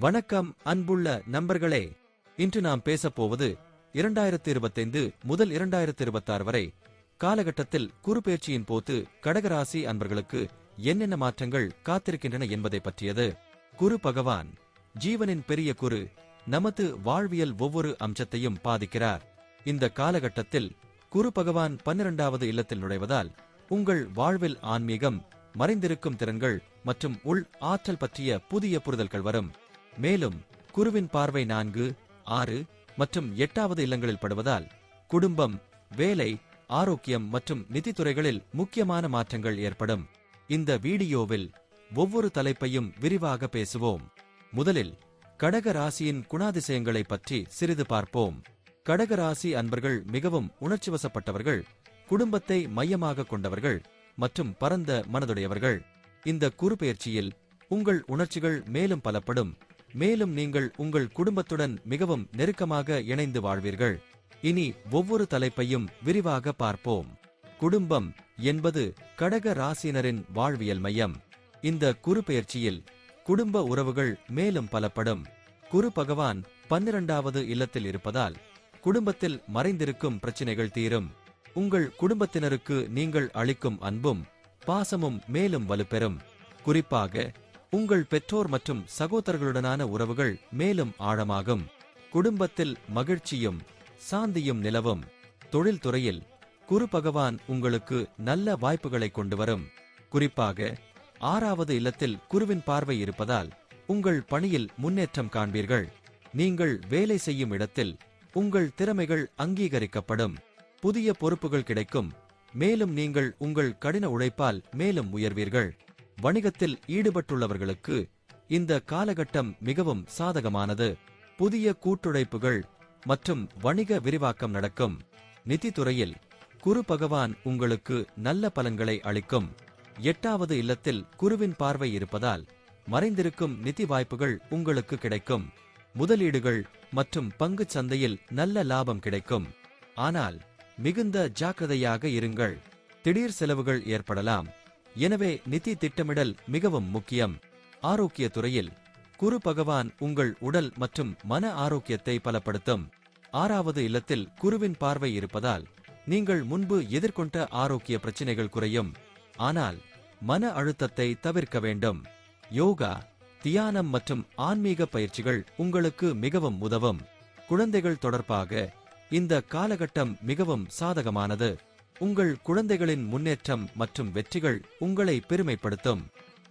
வணக்கம் அன்புள்ள நண்பர்களே. இன்று நாம் பேசப்போவது இரண்டாயிரத்தி இருபத்தைந்து முதல் இரண்டாயிரத்தி இருபத்தாறு வரை காலகட்டத்தில் குறுபெயர்ச்சியின் போது கடகராசி அன்பர்களுக்கு என்னென்ன மாற்றங்கள் காத்திருக்கின்றன என்பதை பற்றியது. குரு பகவான் ஜீவனின் பெரிய குரு நமது வாழ்வியல் ஒவ்வொரு அம்சத்தையும் பாதிக்கிறார். இந்த காலகட்டத்தில் குரு பகவான் பன்னிரண்டாவது இல்லத்தில் நுழைவதால் உங்கள் வாழ்வில் ஆன்மீகம் மறைந்திருக்கும் திறன்கள் மற்றும் உள் ஆற்றல் பற்றிய புதிய புரிதல்கள் வரும். மேலும் குருவின் பார்வை நான்கு ஆறு மற்றும் எட்டாவது இல்லங்களில் படுவதால் குடும்பம் வேலை ஆரோக்கியம் மற்றும் நிதித்துறைகளில் முக்கியமான மாற்றங்கள் ஏற்படும். இந்த வீடியோவில் ஒவ்வொரு தலைப்பையும் விரிவாக பேசுவோம். முதலில் கடக ராசியின் குணாதிசயங்களை பற்றி சிறிது பார்ப்போம். கடக ராசி அன்பர்கள் மிகவும் உணர்ச்சிவசப்பட்டவர்கள் குடும்பத்தை மையமாக கொண்டவர்கள் மற்றும் பரந்த மனதுடையவர்கள். இந்த குறுபெயர்ச்சியில் உங்கள் உணர்ச்சிகள் மேலும் பலப்படும். மேலும் நீங்கள் உங்கள் குடும்பத்துடன் மிகவும் நெருக்கமாக இணைந்து வாழ்வீர்கள். இனி ஒவ்வொரு தலைப்பையும் விரிவாக பார்ப்போம். குடும்பம் என்பது கடக ராசியினரின் வாழ்வியல் மையம். இந்த குறுபெயர்ச்சியில் குடும்ப உறவுகள் மேலும் பலப்படும். குரு பகவான் பன்னிரண்டாவது இல்லத்தில் இருப்பதால் குடும்பத்தில் மறைந்திருக்கும் பிரச்சினைகள் தீரும். உங்கள் குடும்பத்தினருக்கு நீங்கள் அளிக்கும் அன்பும் பாசமும் மேலும் வலுப்பெறும். குறிப்பாக உங்கள் பெற்றோர் மற்றும் சகோதரர்களுடனான உறவுகள் மேலும் ஆழமாகும். குடும்பத்தில் மகிழ்ச்சியும் சாந்தியும் நிலவும். தொழில்துறையில் குரு பகவான் உங்களுக்கு நல்ல வாய்ப்புகளை கொண்டு வரும். குறிப்பாக ஆறாவது இல்லத்தில் குருவின் பார்வை இருப்பதால் உங்கள் பணியில் முன்னேற்றம் காண்பீர்கள். நீங்கள் வேலை செய்யும் இடத்தில் உங்கள் திறமைகள் அங்கீகரிக்கப்படும். புதிய பொறுப்புகள் கிடைக்கும். மேலும் நீங்கள் உங்கள் கடின உழைப்பால் மேலும் உயர்வீர்கள். வணிகத்தில் ஈடுபட்டுள்ளவர்களுக்கு இந்த காலகட்டம் மிகவும் சாதகமானது. புதிய கூட்டுழைப்புகள் மற்றும் வணிக விரிவாக்கம் நடக்கும். நிதித்துறையில் குரு பகவான் உங்களுக்கு நல்ல பலன்களை அளிக்கும். எட்டாவது இல்லத்தில் குருவின் பார்வை இருப்பதால் மறைந்திருக்கும் நிதி வாய்ப்புகள் உங்களுக்கு கிடைக்கும். முதலீடுகள் மற்றும் பங்குச் சந்தையில் நல்ல லாபம் கிடைக்கும். ஆனால் மிகுந்த ஜாக்கிரதையாக இருங்கள். திடீர் செலவுகள் ஏற்படலாம். எனவே நிதி திட்டமிடல் மிகவும் முக்கியம். ஆரோக்கிய துறையில் குரு பகவான் உங்கள் உடல் மற்றும் மன ஆரோக்கியத்தை பலப்படுத்தும். ஆறாவது இல்லத்தில் குருவின் பார்வை இருப்பதால் நீங்கள் முன்பு எதிர்கொண்ட ஆரோக்கிய பிரச்சினைகள் குறையும். ஆனால் மன அழுத்தத்தை தவிர்க்க வேண்டும். யோகா தியானம் மற்றும் ஆன்மீக பயிற்சிகள் உங்களுக்கு மிகவும் உதவும். குழந்தைகள் தொடர்பாக இந்த காலகட்டம் மிகவும் சாதகமானது. உங்கள் குழந்தைகளின் முன்னேற்றம் மற்றும் வெற்றிகள் உங்களை பெருமைப்படுத்தும்.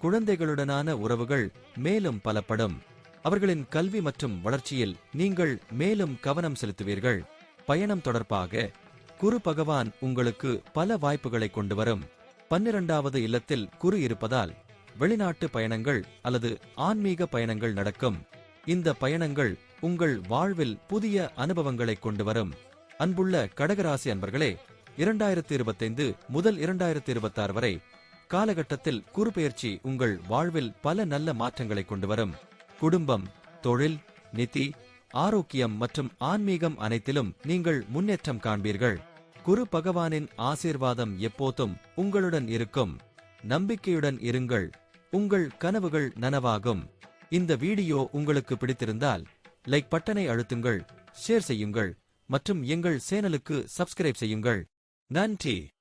குழந்தைகளுடனான உறவுகள் மேலும் பலப்படும். அவர்களின் கல்வி மற்றும் வளர்ச்சியில் நீங்கள் மேலும் கவனம் செலுத்துவீர்கள். பயணம் தொடர்பாக குரு பகவான் உங்களுக்கு பல வாய்ப்புகளை கொண்டு வரும். பன்னிரண்டாவது இல்லத்தில் குரு இருப்பதால் வெளிநாட்டு பயணங்கள் அல்லது ஆன்மீக பயணங்கள் நடக்கும். இந்த பயணங்கள் உங்கள் வாழ்வில் புதிய அனுபவங்களை கொண்டு வரும். அன்புள்ள கடகராசி அன்பர்களே இரண்டாயிரத்தி இருபத்தைந்து முதல் இரண்டாயிரத்தி இருபத்தாறு வரை காலகட்டத்தில் குறுபெயர்ச்சி உங்கள் வாழ்வில் பல நல்ல மாற்றங்களை கொண்டு வரும். குடும்பம் தொழில் நிதி ஆரோக்கியம் மற்றும் ஆன்மீகம் அனைத்திலும் நீங்கள் முன்னேற்றம் காண்பீர்கள். குரு பகவானின் ஆசீர்வாதம் எப்போதும் உங்களுடன் இருக்கும். நம்பிக்கையுடன் இருங்கள். உங்கள் கனவுகள் நனவாகும். இந்த வீடியோ உங்களுக்கு பிடித்திருந்தால் லைக் பட்டனை அழுத்துங்கள் ஷேர் செய்யுங்கள் மற்றும் எங்கள் சேனலுக்கு சப்ஸ்கிரைப் செய்யுங்கள். Nanti